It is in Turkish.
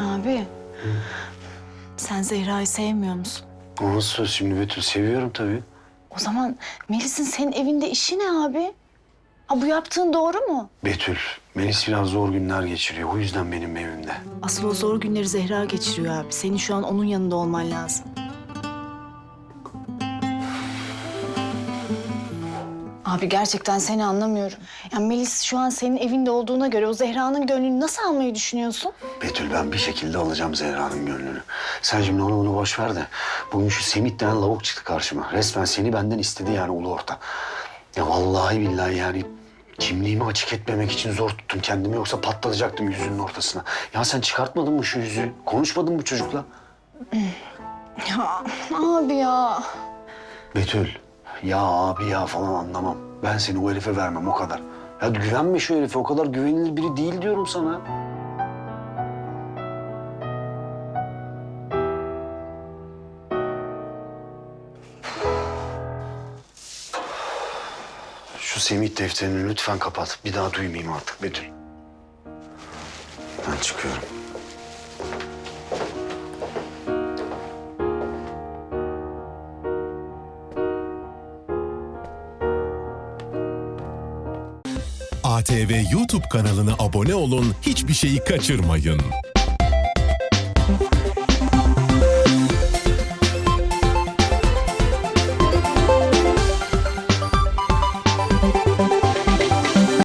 Abi. Sen Zehra'yı sevmiyor musun? O nasıl söz şimdi Betül? Seviyorum tabii. O zaman Melis'in senin evinde işi ne abi? Ha bu yaptığın doğru mu? Betül, Melis biraz zor günler geçiriyor. O yüzden benim evimde. Asıl o zor günleri Zehra geçiriyor abi. Senin şu an onun yanında olman lazım. Abi gerçekten seni anlamıyorum. Ya Melis şu an senin evinde olduğuna göre o Zehra'nın gönlünü nasıl almayı düşünüyorsun? Betül ben bir şekilde alacağım Zehra'nın gönlünü. Sen şimdi onu bunu boş ver de. Bugün şu Semih denen lavuk çıktı karşıma. Resmen seni benden istedi yani ulu orta. Ya vallahi billahi yani kimliğimi açık etmemek için zor tuttum kendimi. Yoksa patlatacaktım yüzünün ortasına. Ya sen çıkartmadın mı şu yüzüğü? Konuşmadın mı çocukla? Ya abi ya. Betül, ya abi ya falan anlamam. Ben seni o herife vermem o kadar. Ya güvenme şu herife o kadar güvenilir biri değil diyorum sana. Şu Semih defterini lütfen kapat. Bir daha duymayayım artık Betül. Ben çıkıyorum. ATV YouTube kanalına abone olun, hiçbir şeyi kaçırmayın. Müzik